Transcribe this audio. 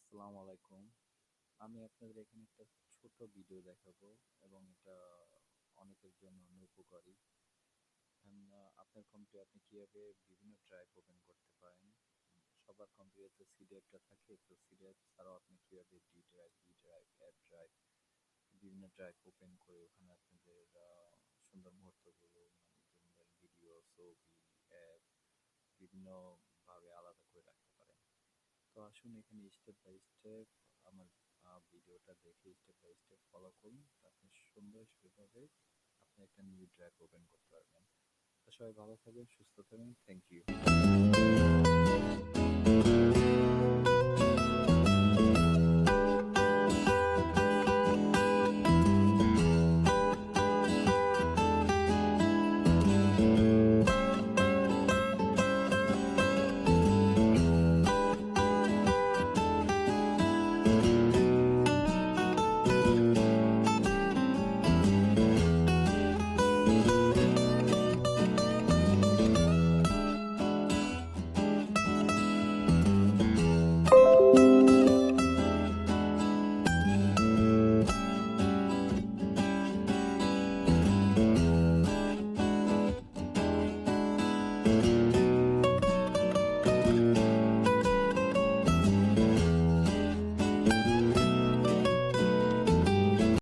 আসসালামু আলাইকুম। আমি আপনাদের এখানে একটা ছোট ভিডিও দেখাবো এবং এটা অনেকের জন্য উপকারী। আপনার কম্পিউটারে আপনি কীভাবে বিভিন্ন ড্রাইভ ওপেন করতে পারেন? সবার কম্পিউটারে সি ড্রাইভটা থাকে, তো সি ছাড়াও আপনি কীভাবে D drive E drive app drive বিভিন্ন ড্রাইভ ওপেন করে ওখানে আপনাদের সুন্দর মুহূর্তগুলো মানে ভিডিও ছবি অ্যাপ বিভিন্নভাবে আলাদা করে রাখতে পারেন তো আসুন, এখানে স্টেপ বাই স্টেপ আমার ভিডিওটা দেখে স্টেপ বাই স্টেপ ফলো করুন। আপনি সুন্দর সুন্দরভাবে আপনি একটা নিউ ড্র্যাক ওপেন করতে পারবেন। সবাই ভালো থাকবেন, সুস্থ থাকবেন। Thank you